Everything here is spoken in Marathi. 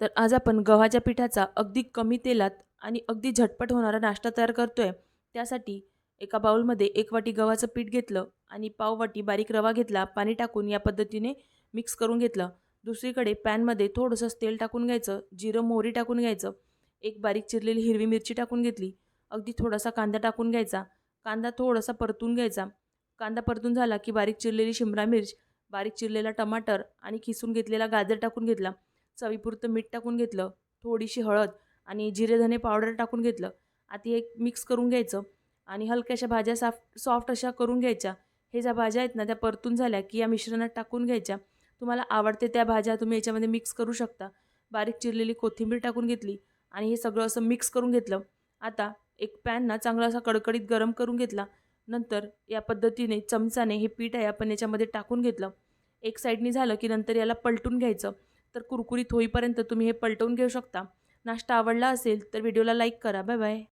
तर आज आपण गव्हाच्या पिठाचा अगदी कमी तेलात आणि अगदी झटपट होणारा नाश्ता तयार करतो आहे त्यासाठी एका बाउलमध्ये एक वाटी गव्हाचं पीठ घेतलं आणि पाव वाटी बारीक रवा घेतला पाणी टाकून या पद्धतीने मिक्स करून घेतलं. दुसरीकडे पॅनमध्ये थोडंसं तेल टाकून घ्यायचं जिरं मोहरी टाकून घ्यायचं. एक बारीक चिरलेली हिरवी मिरची टाकून घेतली. अगदी थोडासा कांदा टाकून घ्यायचा. कांदा थोडासा परतून घ्यायचा. कांदा परतून झाला की बारीक चिरलेली शिमला मिर्च बारीक चिरलेला टमाटर आणि खिसून घेतलेला गाजर टाकून घेतला. चवीपुरतं मीठ टाकून घेतलं थोडीशी हळद आणि जिरे धने पावडर टाकून घेतलं. आधी एक मिक्स करून घ्यायचं आणि हलक्याशा भाज्या साफ सॉफ्ट अशा करून घ्यायच्या. हे ज्या भाज्या आहेत ना त्या परतून झाल्या की या मिश्रणात टाकून घ्यायच्या. तुम्हाला आवडते त्या भाज्या तुम्ही याच्यामध्ये मिक्स करू शकता. बारीक चिरलेली कोथिंबीर टाकून घेतली आणि हे सगळं असं मिक्स करून घेतलं. आता एक पॅन ना चांगला असा कडकडीत गरम करून घेतला. नंतर या पद्धतीने चमचाने हे पीठ आहे आपण याच्यामध्ये टाकून घेतलं. एक साईडनी झालं की नंतर याला पलटून घ्यायचं. तर कुरकुरीत होईपर्यंत तुम्ही हे पलटवून घेऊ शकता. नाश्ता आवडला असेल तर व्हिडिओला लाईक करा. Bye bye.